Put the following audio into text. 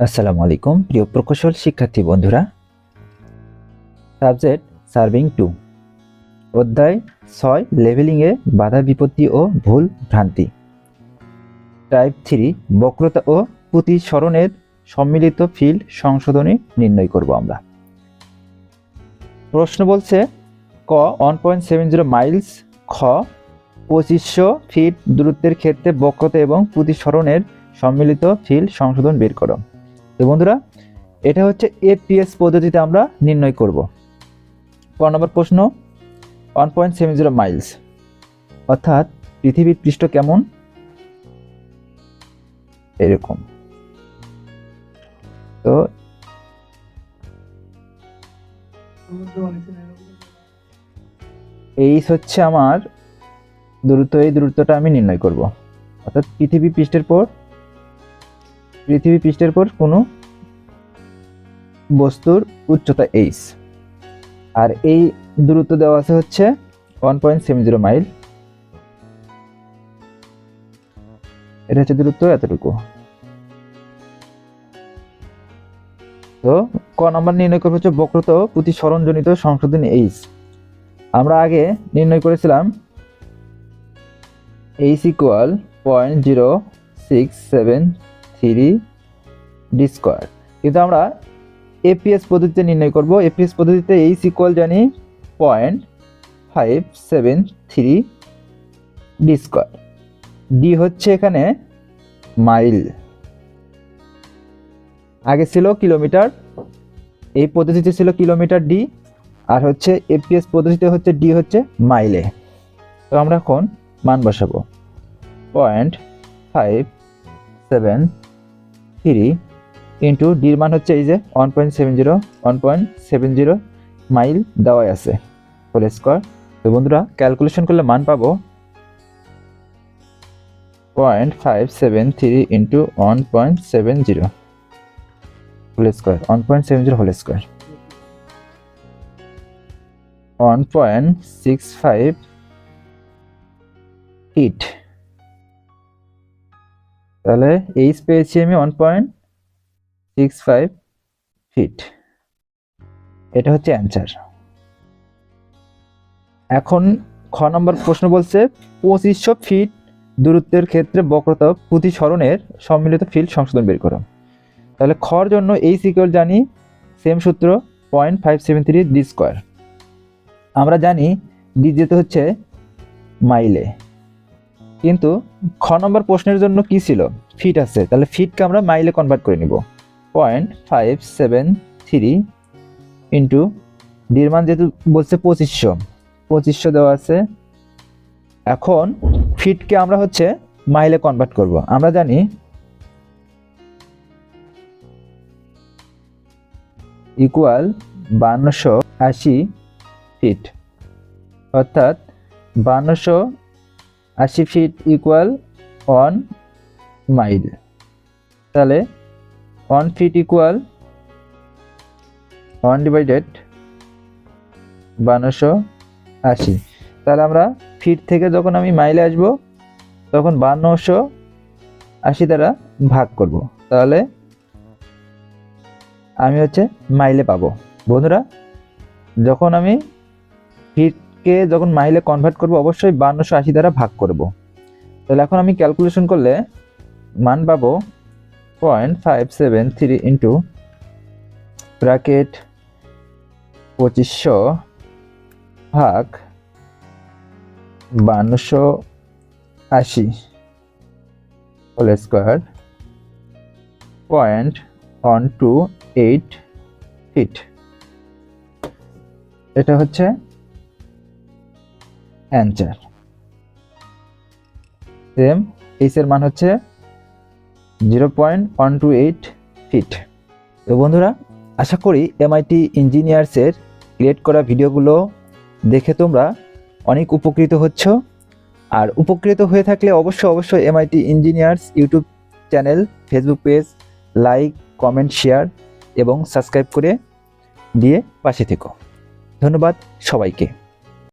আসসালামু আলাইকুম, প্রিয় প্রকৌশল শিক্ষার্থী বন্ধুরা। Subject surveying two. অধ্যায় ছয় লেভেলিংয়ে বাধা বিপত্তি ও ভুল ভ্রান্তি। টাইপ থ্রি, বক্রতা ও প্রতিসরণের সম্মিলিত ফিল্ড সংশোধনী নির্ণয় করব আমরা। প্রশ্ন বলছে, ক one point seven zero miles খ, পঁচিশশো ফিট দূরত্বের ক্ষেত্রে বক্রতা এবং প্রতিসরণের সম্মিলিত ফিল্ড সংশোধন বের করো। তো বন্ধুরা, এটা হচ্ছে এপিএস পদ্ধতিতে আমরা নির্ণয় করব। ক নম্বর প্রশ্ন one point seven zero miles অর্থাৎ পৃথিবীর পৃষ্ঠ কেমন? এরকম। তো এইচ হচ্ছে আমার দূরত্ব, এই দূরত্বটা আমি নির্ণয় করব। অর্থাৎ পৃথিবী পৃষ্ঠের পর পৃথিবী পৃষ্ঠের পর কোনো বস্তুর উচ্চতা এইচ আর এই দূরত্ব দেওয়া আছে হচ্ছে one point seven zero mile এটা হচ্ছে দূরত্ব এতটুকু। তো ক নাম্বার নির্ণয় করব হচ্ছে বক্রত প্রতিসরণজনিত সংশোধনী এইচ আমরা আগে নির্ণয় করেছিলাম H equal point zero six seven three D square. কিন্তু আমরা এপিএস পদ্ধতিতে নির্ণয় করব। এপিএস পদ্ধতিতে এই ইকুয়াল জানি point five seven three D square D হচ্ছে এখানে মাইল আগে ছিল কিলোমিটার। এই পদ্ধতিতে ছিল কিলোমিটার ডি আর হচ্ছে এপিএস পদ্ধতিতে হচ্ছে ডি হচ্ছে মাইলে তো আমরা এখন মান বসাবো। Point five seven three into ডির মান হচ্ছে এই যে one point seven zero one point seven zero mile দেওয়াই আছে হোল স্কোয়ার তো বন্ধুরা ক্যালকুলেশন করলে মান পাবো point five seven three into one point seven zero whole square one point seven zero whole square one point six five feet তাহলে H পেয়েছি আমি one point six five feet এটা হচ্ছে অ্যান্সার এখন খ নম্বর প্রশ্ন বলছে, পঁচিশশো ফিট দূরত্বের ক্ষেত্রে বক্রতা প্রতিসরণের সম্মিলিত ফিল্ড সংশোধন বের করো। তাহলে খর জন্য এই সিকিউর জানি সেম সূত্র point five seven three D square আমরা জানি ডি যেতে হচ্ছে মাইলে কিন্তু খ নম্বর প্রশ্নের জন্য কি ছিল? ফিট আছে। তাহলে ফিটকে আমরা মাইলে কনভার্ট করে নিব। Point five seven three into ডির যেহেতু বলছে পঁচিশশো। পঁচিশশো দেওয়া আছে। এখন ফিটকে আমরা হচ্ছে মাইলে কনভার্ট করব। আমরা জানি ইকুয়াল বান্নশো আশি ফিট অর্থাৎ বান্নশো আশি ফিট ইকুয়াল ওয়ান মাইল তাহলে one feet equal one divided বান্নশো আশি। তাহলে আমরা ফিট থেকে যখন আমি মাইলে আসব, তখন বান্নশো আশি দ্বারা ভাগ করব। তাহলে আমি হচ্ছে মাইলে পাবো। বন্ধুরা, যখন আমি ফিটকে যখন মাইলে কনভার্ট করব, অবশ্যই বান্নশো আশি দ্বারা ভাগ করব। তাহলে এখন আমি ক্যালকুলেশন করলে মান পাবো point five seven three into bracket পঁচিশশো ভাগ বান্নশো আশি whole square point one two eight feet এটা হচ্ছে অ্যান্সার সেম এইচের মান হচ্ছে zero point one two eight feet তো বন্ধুরা, আশা করি এমআইটি ইঞ্জিনিয়ার্সের ক্রিয়েট করা ভিডিওগুলো দেখে তোমরা অনেক উপকৃত হচ্ছ। আর উপকৃত হয়ে থাকলে অবশ্যই অবশ্যই MIT engineers YouTube channel Facebook page like comment share এবং সাবস্ক্রাইব করে দিয়ে পাশে থেকো। ধন্যবাদ সবাইকে।